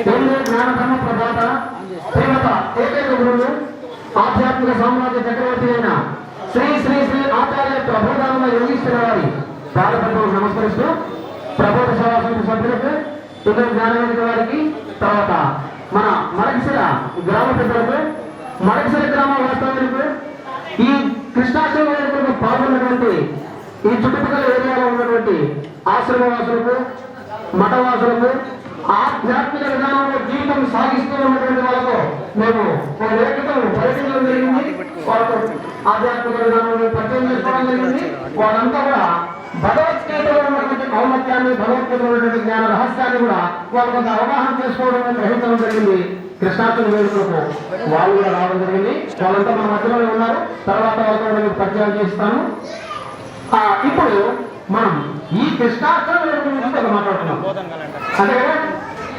ఎన్నో ప్రభాత ప్రేమత ఏకైక గురువు ఆధ్యాత్మిక సామ్రాజ్య చక్రవర్తి అయిన శ్రీ శ్రీ శ్రీ ఆచార్య ప్రబోధానంద యోగీశ్వర వారి పాదపద్మకు నమస్కరిస్తూ ప్రబోధ సభాసమితి సభ్యులకు ఇద్దరు జ్ఞానవేదిక వారికి తర్వాత మన మరక్షర గ్రామ పెద్దలకు మరక్షర గ్రామ వాస్తవానికి ఈ కృష్ణాశ్రమ వేడుకలకు పాల్గొన్నటువంటి ఈ చుట్టుపక్కల ఏరియాలో ఉన్నటువంటి ఆశ్రమవాసులకు మఠవాసులకు ఆధ్యాత్మిక విధానంలో జీవితం సాగిస్తూ ఉన్నటువంటి వాళ్ళకు మేము ఒక లేఖతో పరిశీలన జరిగింది. వాళ్ళతో ఆధ్యాత్మిక విధానంలో పరిచయం చేసుకోవడం జరిగింది. వాళ్ళంతా కూడా భగవద్గీతలో ఉన్నటువంటి ఔన్నత్యాన్ని భగవద్గీతలో ఉన్నటువంటి జ్ఞాన రహస్యాన్ని కూడా వాళ్ళు కొంత అవగాహన చేసుకోవడం గ్రహించడం జరిగింది. కృష్ణాష్టమి వేడుకలకు వాళ్ళు కూడా రావడం జరిగింది. వాళ్ళంతా మన మధ్యలోనే ఉన్నారు. తర్వాత వాళ్ళతో కూడా పరిచయం చేస్తాను. ఇప్పుడు మనం ఈ కృష్ణాష్టమి వేడుక గురించి మాట్లాడుతున్నాం అంతే కదా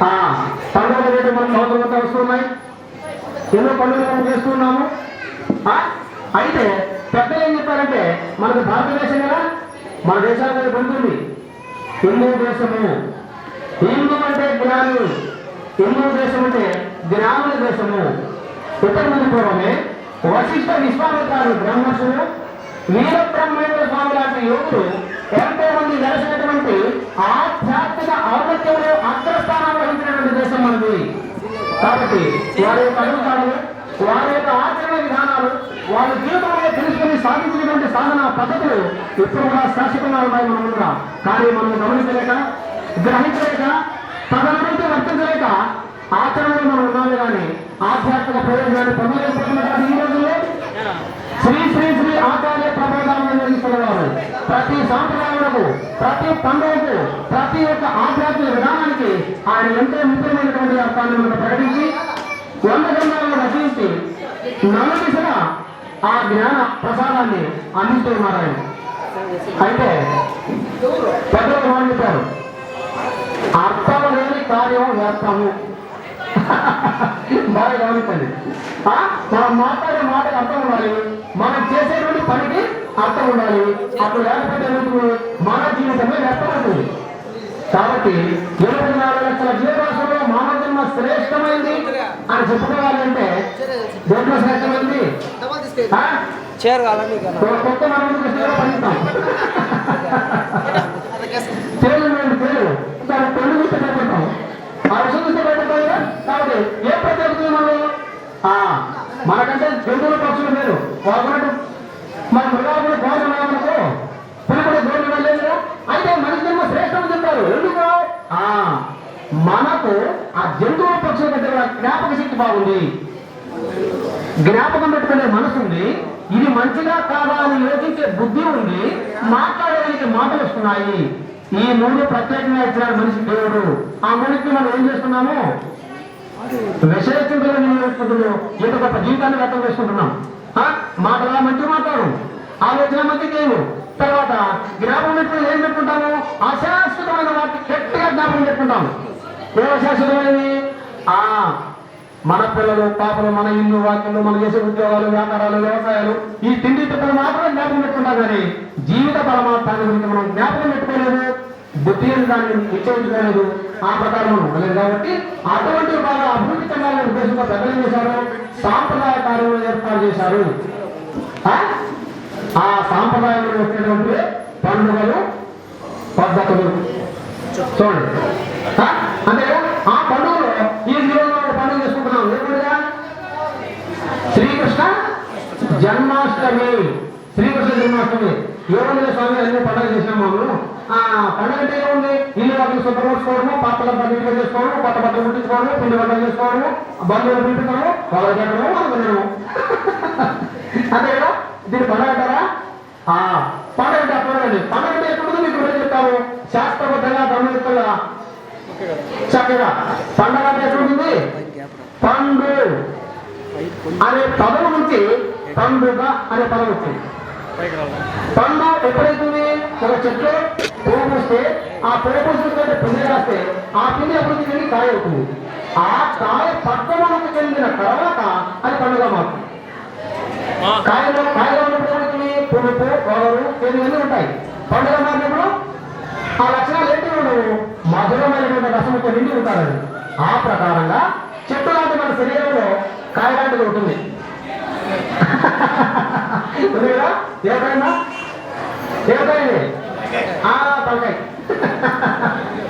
ఆ, పండుగలు రేటు మనం సోదరులతో వస్తున్నాయి ఎన్నో పండుగలు మనం చేస్తున్నాము అయితే పెద్దలు ఏం చెప్పారంటే మనకు భారతదేశం కదా మన దేశానికి పొందుతుంది హిందూ దేశము. హిందూ అంటే జ్ఞాని హిందూ దేశం అంటే జ్ఞానుల దేశము. ఇతర పూర్వమే వశిష్ఠ విశ్వామిత్రాలు బ్రహ్మర్షులు వీర బ్రహ్మేంద్ర స్వామి లాంటి యోగులు ఎంతో మంది వెలసినటువంటి ఆధ్యాత్మిక ఔన్నత్యంలో అగ్రస్థానం దేశం మనది. కాబట్టి వారి యొక్క అడుగుతాడు వారి యొక్క ఆచరణ విధానాలు వారి జీవితంలో తెలుసుకుని సాధించినటువంటి సాధన పద్ధతులు ఇప్పుడు కూడా శాశ్వతంగా ఉన్నాయి మన ముందు కానీ మనం గమనించలేక గ్రహించలేక తదనంతా వర్తించలేక ఆచరణలో మనం ఉన్నాము కానీ ఆధ్యాత్మిక ప్రయోజనాన్ని పొందలేకపోతున్నటువంటి ఈ రోజుల్లో శ్రీ శ్రీ శ్రీ ఆచార్య ప్రబోధాలను ప్రతి సాంప్రదాయాలకు ప్రతి పండుగకు ప్రతి ఒక్క ఆధ్యాత్మిక విధానానికి ఆయన ఎంతో ముఖ్యమైనటువంటి అర్థాన్ని మనకు ప్రకటించి వంద గ్రంథాలను రచించి నలుదిశగా ఆ జ్ఞాన ప్రసాదాన్ని అందిస్తూ ఉన్నారు ఆయన. అయితే పెద్దలు మాట్లాడారు అర్థం లేని కార్యం వ్యర్థము. బాగా గమనించండి. మనం మాట్లాడే మాటకు అర్థం ఉండాలి మనం చేసేటువంటి పనికి అర్థం ఉండాలి. అప్పుడు లేకపోతే ఏమవుతుంది మన జీవితమే వ్యర్థమవుతుంది కాబట్టి ఇరవై నాలుగు లక్షల జీవరాశుల్లో మానవ జన్మ శ్రేష్టమైంది అని చెప్పుకోవాలంటే దేంట్లో శ్రేష్టమైంది? కొత్త మనం కృష్ణలో పనిస్తాం తేలు మేము తేలు దాని పెళ్ళి గుర్తు పెట్టుకుంటాం ఆ విషయం చూస్తే పెట్టుకుంటాం కదా కాబట్టి ఏ ప్రత్యేకత మనకంటే జంతువుల పక్షులు వాళ్ళకు మన మృగాలు కూడా బాగున్నామనుకో పులి కూడా గోళ్ళు వెళ్ళలేదు కదా అయితే మనిషి జన్మ శ్రేష్టం చెప్తారు ఎందుకు ఆ మనకు ఆ జంతువుల పక్షుల కంటే కూడా జ్ఞాపక బాగుంది. జ్ఞాపకం పెట్టుకునే మనసు ఉంది ఇది మంచిగా కాదా అని యోచించే బుద్ధి ఉంది. మాట్లాడడానికి మాటలు వస్తున్నాయి. ఈ మూడు ప్రత్యేకంగా ఇచ్చినాడు మనిషి దేవుడు. ఆ మూడికి మనం ఏం చేస్తున్నాము? విషయచింతలు వినియోగించుకుంటున్నాం ఇంత గొప్ప జీవితాన్ని వ్యక్తం చేసుకుంటున్నాం. ఆ? మాటలా మంచి మాట్లాడు. ఆలోచన మంచి చేయము తర్వాత జ్ఞాపకం పెట్టుకుని ఏం పెట్టుకుంటాము? అశాశ్వతమైన వాటిని గట్టిగా జ్ఞాపకం పెట్టుకుంటాము. ఏ అశాశ్వతమైనది ఆ మన పిల్లలు పాపలు మన ఇల్లు వాక్యలు మనం చేసే ఉద్యోగాలు వ్యాపారాలు వ్యవసాయాలు ఈ తిండి తిప్పలు మాత్రమే జ్ఞాపకం పెట్టుకుంటాం కానీ జీవిత పరమార్థాన్ని గురించి మనం జ్ఞాపకం పెట్టుకోలేదు. బుద్ధి దాన్ని నిశ్చయించుకోలేదు. ఆ ప్రకారం ఉండలేదు కాబట్టి అటువంటి బాగా అభివృద్ధి చెందాలనే ఉద్దేశంతో పెద్దలు చేశారు. సాంప్రదాయ కార్యములు ఏర్పాటు చేశారు. ఆ? సాంప్రదాయంలో వచ్చేటువంటి పండుగలు పద్ధతులు. చూడండి. ఆ? అంటే ఆ పండుగలో ఈ జన్మాష్టమి శ్రీకృష్ణ జన్మాష్టమి. ఏముంది స్వామి? అన్ని పండుగ చేసినాం మనం ఆ పండుగ అంటే ఏముంది? ఇల్లు వాటిని శుభ్రపరచుకోవడము పాత్రలు పండుగ చేసుకోవడము కొత్త బట్టలు కుట్టించుకోవడము పిండి వంటలు చేసుకోవడము బంధువులు పిలుపుకోవడము వాళ్ళ చేయడము మనం వినడము అంతే కదా? దీన్ని పండుగ అంటారా? ఆ పండుగ అంటే పండుగ అండి పండుగ అంటే ఎప్పుడు మీకు చెప్తారు శాస్త్రబద్ధంగా బ్రహ్మయుక్తంగా చక్కగా. పండుగ అంటే ఎట్లుంటుంది పండు. అనే పదం నుంచి పండుగ అనే పదం వచ్చింది. పండు ఎప్పుడైతుంది? ఒక చెట్లు పువ్వు పూస్తే ఆ పువ్వు పూసుకుంటే పిండి రాస్తే ఆ పిండి అభివృద్ధి చెంది కాయ అవుతుంది? ఆ కాయ పట్టణకు చెందిన తర్వాత అది పండుగ మారుతుంది. కాయలో కాయలు ఉన్నప్పుడు ఏమవుతుంది పులుపు పొగరు ఇవన్నీ ఉంటాయి. పండుగ మారినప్పుడు ఆ లక్షణాలు ఏంటి? ఉండవు మధురమైనటువంటి రసముతో నిండి ఉంటారు ఆ ప్రకారంగా చెట్టు లాంటి మన శరీరంలో కాయ లాంటిది ఉంటుంది. ఉంది కదా? ఏమైనా ఏమైంది తలకాయ.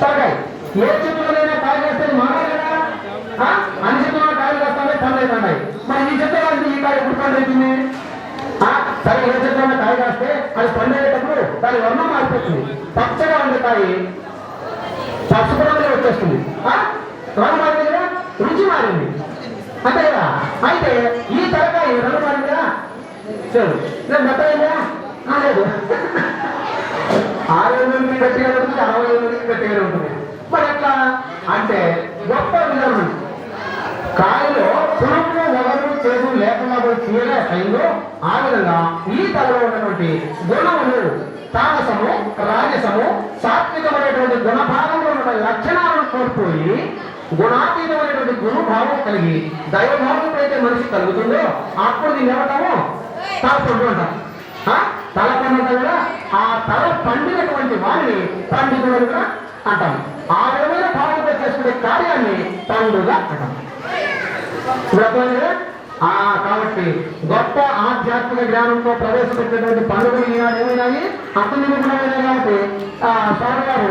తలకాయ. ఏ చెట్టులోనైనా కాయ వేస్తే మానే కదా? అన్ని చెట్టులో కాయలు వేస్తానే పండ్లు అవుతున్నాయి మరి ఈ చెట్టు లాంటి ఈ కాయ ఎప్పుడు పండు సరే ఏ చెట్టులో కాయ కాస్తే అది పండేటప్పుడు దాని వర్ణం మారిపోతుంది. పచ్చగా ఉండే కాయ పసుపు రంగులో వచ్చేస్తుంది. వర్ణం రంగు మారింది రుచి మారింది అంతే కదా అయితే ఈ తరకాయ రంగు మారింది కదా నేను మెత్తగా లేదు. ఆరు మందికి గట్టిగా ఉంటుంది అరవై మందికి గట్టిగా ఉంటుంది మరి ఎట్లా? అంటే గొప్ప విధానం. కాయలో పురుగు ఎవరు చేదు లేకుండా పోయి తీయలే అయిందో ఆ విధంగా ఈ తలలో ఉన్నటువంటి గుణములు తామసము రాజసము సాత్వికమైనటువంటి గుణభావంలో ఉన్న లక్షణాలు కోల్పోయి గుణాతీతమైనటువంటి గురుభావం కలిగి దైవభావం ఎప్పుడైతే మనిషి కలుగుతుందో అప్పుడు నేను ఏమంటాము? తల పండు అంటాం తల పండు అంటాం కూడా ఆ తల పండినటువంటి వారిని పండితుడుగా అంటాం ఆ విధమైన భావంతో చేసుకునే కార్యాన్ని పండుగ అంటాం ఆ కాబట్టి గొప్ప ఆధ్యాత్మిక జ్ఞానంతో ప్రవేశపెట్టినటువంటి పండుగలు ఈనాడు ఏమైనాయి? అర్థ నిమిత్తమైనాయి కాబట్టి ఆ సార్ గారు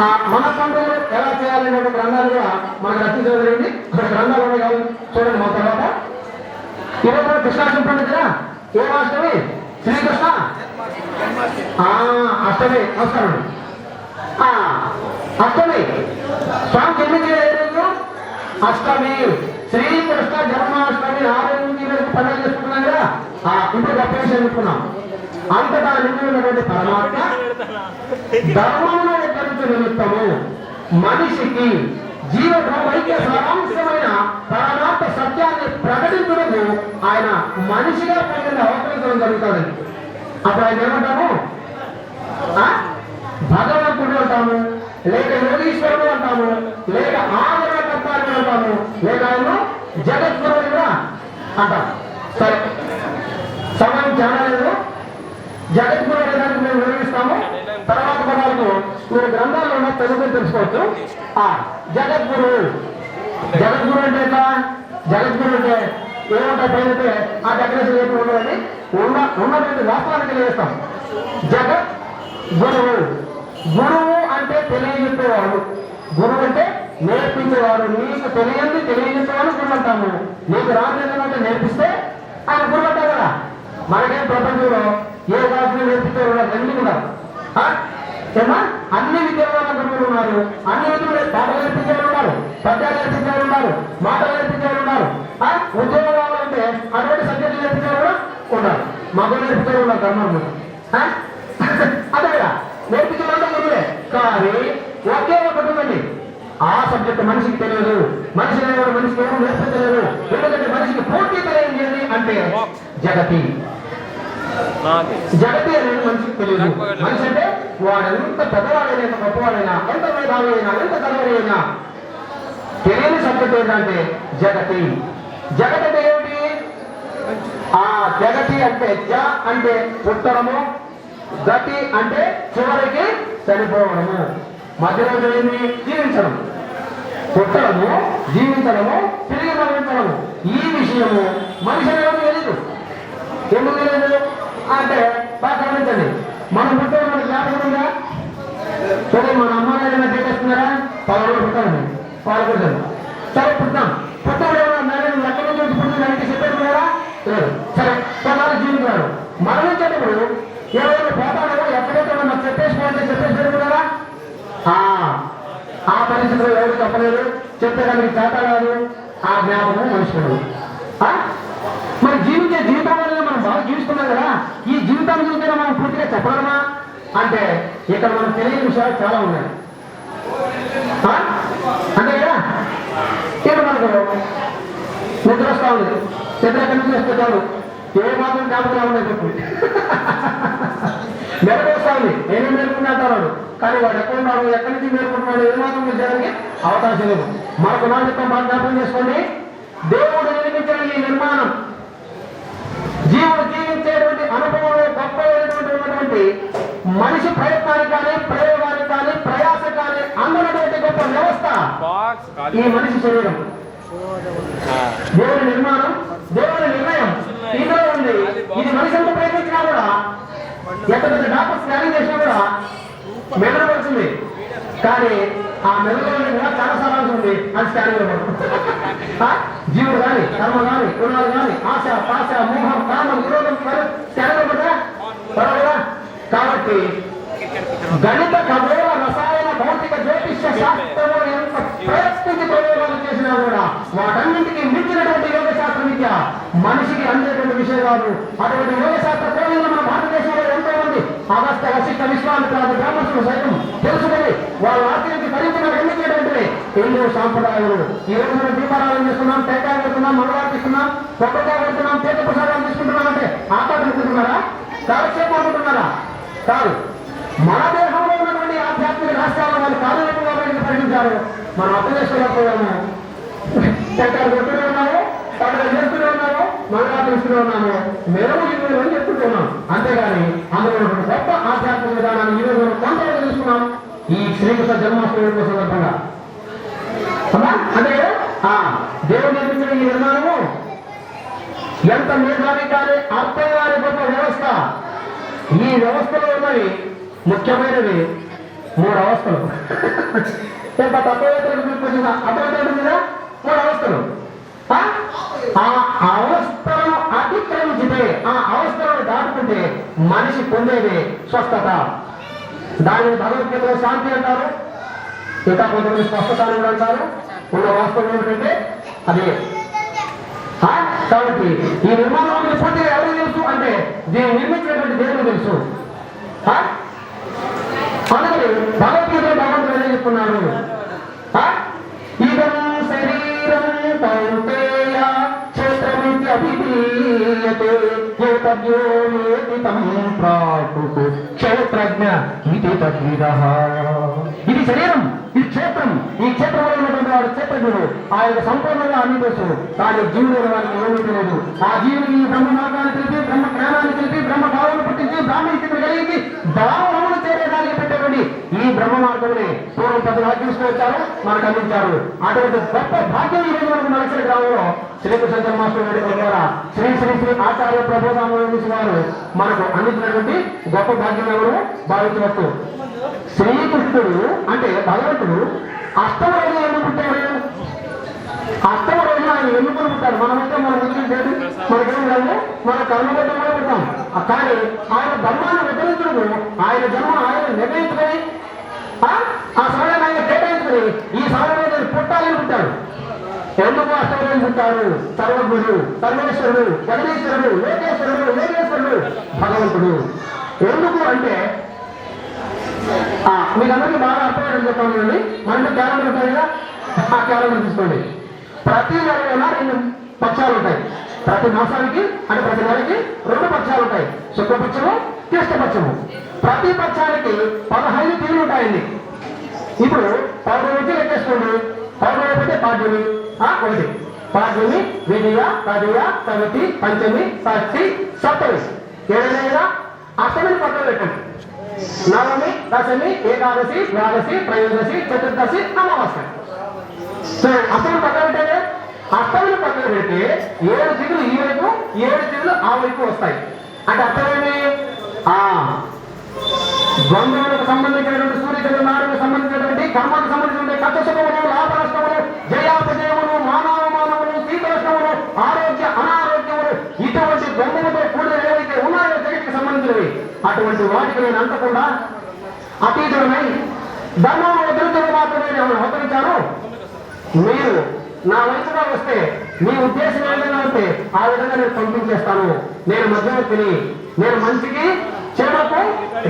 ఆ మన పండుగలు ఎలా చేయాలనే గ్రంథాలు కూడా మనకు రచించడం జరిగింది అక్కడ గ్రంథాలు ఉన్నాయి కాబట్టి చూడండి మా తర్వాత. ఈరోజు కూడా కృష్ణాష్టమి పండుగ కదా? ఏ అష్టమి? శ్రీకృష్ణ? అష్టమి. నమస్కారం. అష్టమి. స్వామి జన్మించిన రోజు? అష్టమి. శ్రీకృష్ణ జన్మాష్టమి ఆరోగ్య పండుగ చేసుకుంటున్నాం కదా? ఆ, ఇప్పుడు గొప్ప విషయం చెప్పుకున్నాం. అంతటా నిండి ఉన్నటువంటి పరమాత్మ ధర్మం ఉద్ధరించు నిమిత్తము మనిషికి జీవభౌమైక్య సారాంశమైన పరమాత్మ సత్యాన్ని ప్రకటించడము ఆయన మనిషిగా పొందిన అవకాశం జరుగుతుంది. అప్పుడు ఆయన ఏమంటాము? భగవంతుడు అంటాము లేక యోగీశ్వరుడు అంటాము లేక ఆదరణకర్త అంటాము లేక ఆయన జగద్గురుడు అంటాం సరే. సమయం చాలా లేదు జగద్గురు అనే దానికి మేము వివరిస్తాము తర్వాత మీరు గ్రంథాల్లో ఉన్న తెలుగు తెలుసుకోవచ్చు. ఆ జగద్గురు. జగద్గురు అంటే ఎట్లా? జగద్గురు అంటే ఏమంటారు పైన ఆ డెకరేషన్ ఏమి ఉండదని ఉన్న ఉన్నటువంటి వాస్తవానికి తెలియజేస్తాం. జగత్ గురువు గురువు అంటే తెలియజెప్పేవాడు. గురువు అంటే నేర్పించేవాడు. నీకు తెలియంది తెలియజెప్పేవాడు గురువు అంటాము. నీకు రాజేదంటే నేర్పిస్తే ఆయన గురువు అంటారు కదా. మనకేం ప్రపంచంలో ఏ రాజులు నేర్పించారు ఉన్నారు కూడా. ఆ? అన్ని విద్యలో గురువులు ఉన్నారు. అన్ని విధులు పాటలు నేర్పించేవారు ఉన్నారు. పద్యాలు నేర్పించేవారు ఉన్నారు. మాటలు నేర్పించేవారు ఉన్నారు? ఉద్యోగం కావాలంటే అటువంటి సబ్జెక్టులు నేర్పించేవారు కూడా ఉన్నారు. మగ నేర్పించేవారు ఉన్నారు. ధర్మం అదే కదా. నేర్పించేవాళ్ళు గురువే కానీ ఒకే ఒకటి ఉందండి ఆ సబ్జెక్ట్ మనిషికి తెలియదు. మనిషి అనేవాడు మనిషికి ఎవరు నేర్పించలేదు ఎందుకంటే మనిషికి పూర్తి తెలియదు ఏది అంటే జగతి. జగతి అనేది మనిషికి తెలియదు. మనిషి అంటే వాడు ఎంత పెద్దవాడైనా ఎంత గొప్పవాడైనా ఎంత మేధావి అయినా ఎంత తలవరి అయినా తెలియని సబ్జెక్ట్ ఏంటంటే జగతి. జగతి అంటే ఏమిటి ఆ జగతి అంటే జ అంటే ఉత్తరము గతి అంటే చివరికి చనిపోవడము. మధ్యలో ఏంటి జీవించడం. పుట్టడము జీవించడము తిరిగి మరణించడము. ఈ విషయము మనిషి తెలియదు ఎందుకు తెలియదు అంటే బాగా గమనించండి మన పుట్టే మన జ్ఞాపకం ఉందా సరే మన అమ్మ నాయన పెట్టేస్తున్నారా పదహారు పుట్టాలండి పాల్గొంటాను సరే పుట్టాం పుట్టాడు నాయన ఎక్కడి నుంచి వచ్చి పుట్టిన చెప్పేస్తున్నారా లేదు. సరే కొన్నాళ్ళు జీవించాడు మరణించేటప్పుడు ఎవరైనా పోతాడో ఎక్కడైతే మనం చెప్పేసుకోవాలంటే చెప్పేసి పెడుతున్నారా ఆ ఆ పరిస్థితిలో ఎవరు చెప్పలేదు. చెప్పేదానికి చేత కాదు. ఆ జ్ఞాపకం మనుషులు మరి జీవించే జీవితాలను మనం బాగా జీవిస్తున్నాం కదా ఈ జీవితాన్ని చూస్తే మనం పూర్తిగా చెప్పగలమా? అంటే ఇక్కడ మనం తెలియని విషయాలు చాలా ఉన్నాయి. ఆ? అంతే కదా? ఇక్కడ మనకు నిద్ర వస్తా ఉంది. నిద్ర ఎక్కడి నుంచి వస్తే చాలు? ఏ మాత్రం జ్ఞాపకం ఉన్నాయి చెప్పు. మెరుగుస్తా ఉంది. నేనే మేలుకున్నాడు కానీ వాడు ఎక్కడ ఉన్నాడు? ఎక్కడి నుంచి మేలుకుంటున్నాడు ఏ మాత్రం విషయానికి అవకాశం లేదు. మనకు నా చెప్తాం బాగా జ్ఞాపకం చేసుకోండి. దేవుడు నిర్మించిన ఈ నిర్మాణం జీవుడు జీవించేటువంటి అనుభవమే గొప్పటువంటి మనిషి ప్రయత్నాలు కానీ ప్రయోగాలు కానీ ప్రయాస కానీ అందనటువంటి గొప్ప వ్యవస్థ ఈ మనిషి శరీరం. దేవుని నిర్మాణం దేవుని నిర్ణయం ఇదే ఉంది. ఇది మనిషి ఎంత ప్రయత్నించినా కూడా ఎక్కడ పెద్ద డాక్టర్ స్కానింగ్ చేసినా కూడా మెదడు కానీ ఆ మెదడులో కూడా చాలా సారాంశం ఉంది అది స్కానింగ్లో జీవుడు కానీ కర్మ కానీ గుణాలు కానీ ఆశ పాశ మోహం కామం క్రోధం స్కానింగ్లో పడదా కాబట్టి గణిత ఖగోళ రసాయన భౌతిక జ్యోతిష్య శాస్త్రంలో ఎంత ప్రయత్నించి ప్రయోగాలు చేసినా కూడా వాటన్నింటికి మించినటువంటి యోగ శాస్త్ర విద్య మనిషికి అందేటువంటి విషయం కాదు. అటువంటి యోగ శాస్త్ర ప్రయోజనం మన భారతదేశంలో ఎంతో మంది అగస్త వశిష్ట విశ్వామిత్రాది బ్రాహ్మణులు సైతం తెలుసుకొని వాళ్ళ ఆచరించి ఫలించిన ఎన్నికేటంటే హిందూ సాంప్రదాయాలు. ఈ రోజు మనం దీపారాధన చేస్తున్నాం టేకాలు పెడుతున్నాం మంగళాలు ఇస్తున్నాం కొబ్బరికాయ పెడుతున్నాం తీర్థ ప్రసాదాలు తీసుకుంటున్నాం అంటే ఆపాదిస్తున్నారా కాలక్షేపం అనుకుంటున్నారా? కాదు. మన దేహంలో ఉన్నటువంటి ఆధ్యాత్మిక రాష్ట్రాలను వాళ్ళు కార్యరూపంగా బయటకు ప్రకటించారు మనం అర్థం చేసుకోలేకపోయాము. చక్కెర కొట్టునే ఉన్నాము అక్కడ చేస్తూనే ఉన్నాము మంగళాలు ఇస్తూనే ఉన్నాము. మేము ఇరవై అని చెప్తున్నాం అంతేగాని అందులో గొప్ప ఆధ్యాత్మిక విధానాన్ని ఈ రోజు మనం కొంతవరకు తీసుకున్నాం ఈ శ్రీకృష్ణ జన్మాష్టమి సందర్భంగా అంటే దేవుడు నిర్మించిన ఈ నిర్మాణము. ఎంత మేధావి కానీ అర్థం కాని గొప్ప వ్యవస్థ. ఈ వ్యవస్థలో ఉన్నవి ముఖ్యమైనవి మూడు అవస్థలు. ఎంత తత్వవేత్తలకు తీసుకొచ్చిన అర్థమవుతుంది కదా? మూడు అవస్థలు. ఆ? ఆ అవస్థలను అతిక్రమించితే ఆ అవస్థలను దాటుకుంటే మనిషి పొందేది స్వస్థత. దాని భగవద్గీతలో శాంతి అంటారు. ఇంకా కొంతమంది స్వస్థత అని కూడా అంటారు. ఉన్న వాస్తవం ఏమిటంటే అదే కాబట్టి ఈ నిర్మాణం పూర్తిగా ఎవరు తెలుసు? అంటే దీన్ని నిర్మించినటువంటి దేవుడు తెలుసు. అందుకని భగవద్గీత భగవంతుడు ఏం చెప్తున్నాడు? ఇదం శరీరం క్షేత్రజ్ఞ ఇది తద్విదః ఇది శరీరం ఈ క్షేత్రం ఈ క్షేత్రంలో ఉన్నటువంటి వాడు క్షేత్రజ్ఞుడు. ఆ యొక్క సంపూర్ణంగా అన్ని తెలుసు. కానీ జీవుడు వారికి ఏమీ తెలియదు. ఆ జీవుడికి ఈ బ్రహ్మ మార్గాన్ని తెలిపి బ్రహ్మ జ్ఞానాన్ని తెలిపి బ్రహ్మ భావాన్ని పుట్టించి బ్రాహ్మణ స్థితిని కలిగించి భావమును చేరేదానికి పెట్టేటువంటి ఈ బ్రహ్మ మార్గముని పూర్వం పది ఆజ్ఞిస్తూ వచ్చారు మనకు అందించారు. అటువంటి గొప్ప భాగ్యం ఈ రోజు మనకు నలసరి గ్రామంలో శ్రీకృష్ణ జన్మాష్టమి వేడుకల ద్వారా శ్రీ శ్రీ శ్రీ ఆచార్య ప్రభుత్వ వారు మనకు అందించినటువంటి గొప్ప భాగ్యం ఎవరు? భావించవచ్చు. శ్రీకృష్ణుడు అంటే భగవంతుడు అష్టమ రోజు ఎందుకు పుట్టాడు అష్టమ ఆయన ఎన్నుకొని పుట్టాడు మనమైతే మన ముందు లేదు మనకేం కాదు మన కర్మబద్ధంగా పుట్టాం కానీ ఆయన ధర్మాన్ని విభజించడము ఆయన జన్మ ఆయన నిర్ణయించుకొని ఆ? ఆ సమయాన్ని ఆయన కేటాయించుకుని ఈ సమయంలో నేను పుట్టాలని పుట్టాడు ఎందుకు అష్టమని పుట్టాడు సర్వజ్ఞుడు సర్వేశ్వరుడు జగదీశ్వరుడు లోకేశ్వరుడు లోకేశ్వరుడు భగవంతుడు. ఎందుకు అంటే మీకందరికీ బాగా అర్థమయ్యేది చెప్పాను అండి మన క్యాలెండర్ ఉంటాయి కదా ఆ క్యాలెండర్ తీసుకోండి. ప్రతి నెలలో రెండు పక్షాలు ఉంటాయి. ప్రతి మాసానికి అంటే ప్రతి నెలకి రెండు పక్షాలు ఉంటాయి. శుక్లపక్షము కృష్ణపక్షము ప్రతి పక్షానికి పదహైదు తీరులు ఉంటాయండి. ఇప్పుడు పౌర్ణమి నుంచి లెక్కేసుకోండి పౌర్ణమి అయితే పాడ్యమి ఆ, ఒకటి. పాడ్యమి విజయ పదయ తమిటి పంచమి షష్ఠి సప్తమి. ఏదైనా అష్టమిని పక్కన పెట్టండి. నవమి దశమి ఏకాదశి ద్వాదశి త్రయోదశి చతుర్దశి అమావాస్య. సో అసలు పక్కన పెట్టే అష్టమిని పక్కన పెడితే ఏడు దిగులు ఈ వైపు ఏడు దిగులు ఆ వైపు వస్తాయి. అంటే అర్థమేమి ఆ. ద్వంద్వములకు సంబంధించినటువంటి సూర్యచంద్ర నాడుకు సంబంధించినటువంటి కర్మకు సంబంధించినటువంటి కష్టసుఖములు లాభనష్టములు జయాపజయములు మానవమానములు శీతోష్ణములు ఆరోగ్య అనారోగ్యములు ఇటువంటి ద్వంద్వములతో కూడిన ఏవైతే ఉన్నాయో జగత్కి సంబంధించినవి అటువంటి వాటికి నేను అంతకుండా అతీతులమై ధర్మంలో ఎదురుతున్న మాత్రమే నేను అవతరించాను. మీరు నా వైపుగా వస్తే మీ ఉద్దేశం ఏదైనా ఉంటే ఆ విధంగా నేను పంపించేస్తాను. నేను మధ్యవర్తిని నేను మంచికి చెడుకు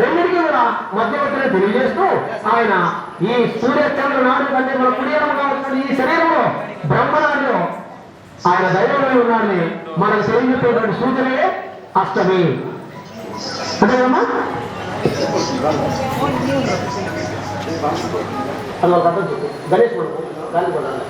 రెండింటికి కూడా మధ్యవర్తిని తెలియజేస్తూ ఆయన ఈ సూర్యచంద్ర నాడు కంటే మన కుడియడం ఈ శరీరంలో బ్రహ్మనాడు ఆయన దైవమై ఉన్నాడని మనకు తెలియజేసేటువంటి సూచనయే అష్టమి. అంతేనమ్మా அந்த ஒரு கட்டம் இருக்கும் கணேஷ் மண்டபம் காந்தி பண்ணாங்க